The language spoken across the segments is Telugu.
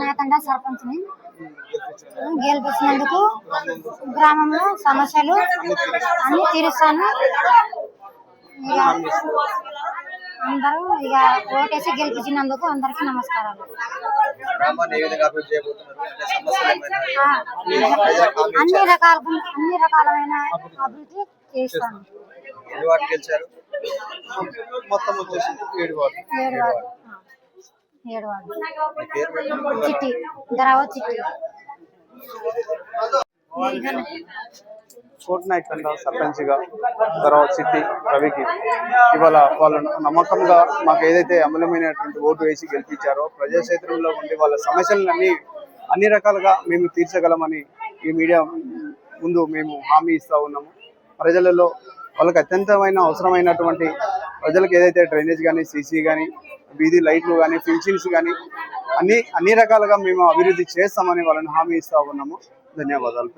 నాకండా సర్పంచ్ని గెలిపించినందుకు గ్రామంలో సమస్యలు అన్ని తీరుస్తాను. ఇక అందరూ ఇక ఓటేసి గెలిపించినందుకు అందరికీ నమస్కారాలు. అన్ని రకాల అన్ని రకాలమైన అభివృద్ధి చేస్తాను. మొత్తం వచ్చేసి ఏడు వార్డు ఏడు వార్డు ఆ, ఏడు వార్డు మీ పేరు పెట్టండి. చిట్టి. ధరావత్ చిట్టి? అండ సర్పంచ్గా తర్వాత సిట్టి రవికి. ఇవాళ వాళ్ళ నమ్మకంగా మాకు ఏదైతే అమూల్యమైనటువంటి ఓటు వేసి గెలిపించారో ప్రజాక్షేత్రంలో ఉండి వాళ్ళ సమస్యలన్నీ అన్ని రకాలుగా మేము తీర్చగలమని ఈ మీడియా ముందు మేము హామీ ఇస్తా ఉన్నాము. ప్రజలలో వాళ్ళకి అత్యంతమైన అవసరమైనటువంటి ప్రజలకు ఏదైతే డ్రైనేజ్ కానీ సీసీ కానీ వీధి లైట్లు కానీ ఫించిన్స్ కానీ అన్ని అన్ని రకాలుగా మేము అభివృద్ధి చేస్తామని వాళ్ళని హామీ ఇస్తా ఉన్నాము. ధన్యవాదాలు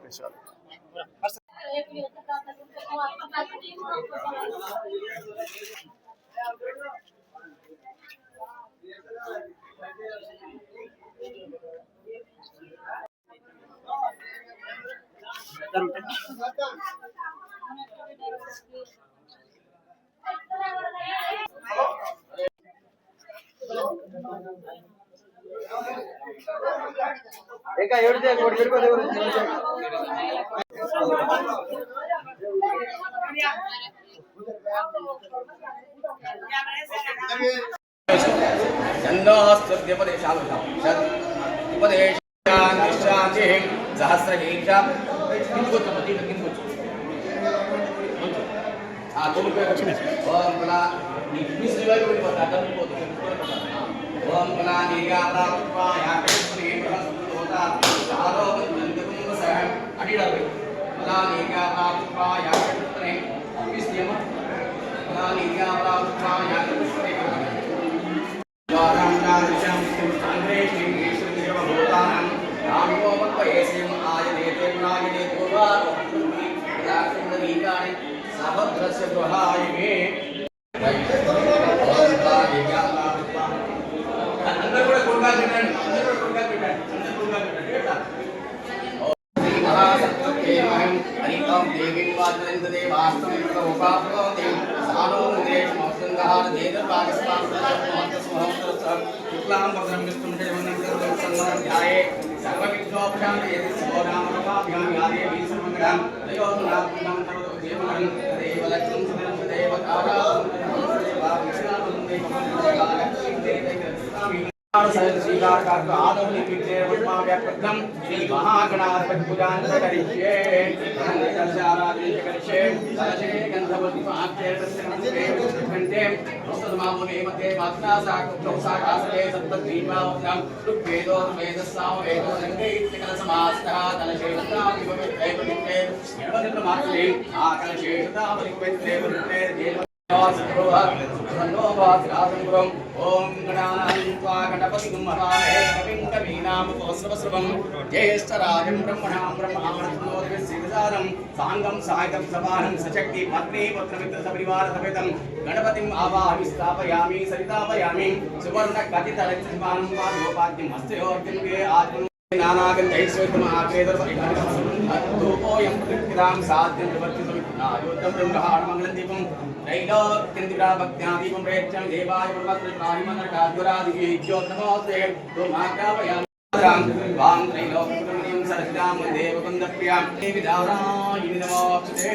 ప్రసాద్ ఇంకా ఏడు చేయ, ఒకటి పెట్టుకో, దేవుడు. ఓం ओम குணாதிகாதா உபாயா கிருஷ்ணே பிரஸ்துதோதா சாரோ பஞ்சந்த கும்பசரம் அடிடவே குணாதிகாதா உபாயா கிருஷ்ணே விஸ்தியம குணாதிகாதா உபாயா கிருஷ்ணே द्वाराण्डादिशं अग्रे श्रीकेशु देवभूतानं रामोपत्वयेशं आयनेते गुणायने गोवा राक्षन्दीकानि सभद्रस्य गृहायने దేవాస్తం ఉపాప్నోతి సానో అవసంగాహార దేవ పాకిస్తాన్ శుక్లాం వదనం విష్ణుం దేవనం సన్నం ధ్యాయే. సర్వవిఘ్నోపశాంతి యాదే వీసమంగళం దేవనం దేవ విష్ణావం దేవ శ్రీకారకార్త ఆదౌ నిర్విఘ్నే పద్మావ్యాకృతం శ్రీ మహాగణాధిపతి పూజాంత కరిష్యే ఆరాధన కరిష్యే కలశే గంధవతి మహాక్షే ప్రత్యక్షే కంటే పుస్తకమామునే మధ్య మాత్రా సాకుప్తో సాకాసే సప్తద్వీపావతం ఋగ్వేదో వేదస్సామ వేదో రంగే కల సమాస్తః కలశేషతా వివమిత్తే వివిత్తే నిర్వనిత మాత్రే ఆ కలశేషతా వివిత్తే వివిత్తే దేవ ఓం గణానాన్వా గణపతిం మహామే కవిం కవీనాముపవస్రవస్రవం జ్యేష్ఠరాజం బ్రహ్మణాం బ్రహ్మావృతమోదవిశ్రీదానం సాంగం సాయుధం సమానం సశక్తి పత్ని పుత్రమిత్ర సపరివార సమేతం. గణపతిం ఆవాహి స్థాపయామి సరితాపయామి. సువర్ణ కథిత రక్షమానం వాద్యోపాద్యం హస్తయోర్జం గే ఆత్మ ज्ञानागन्ध ऐश्वर्यम आक्रेदर धूपोऽयं कृत्किरां साध्यं प्रवर्तितमित्युद्धं ब्रह्मः हनुमङ्गलं दीपं त्रैलोक्यन्तिरा भक्त्यादीपं प्रयच्छं देवाय ब्रह्मकृत्राहिमनकाद्युरादिभ्योत्तमोऽस्ते त्वमाज्ञापयामि वां त्रैलोक्यं सर्गां देवकुन्दप्रियां देवि दारायि नमोऽक्षते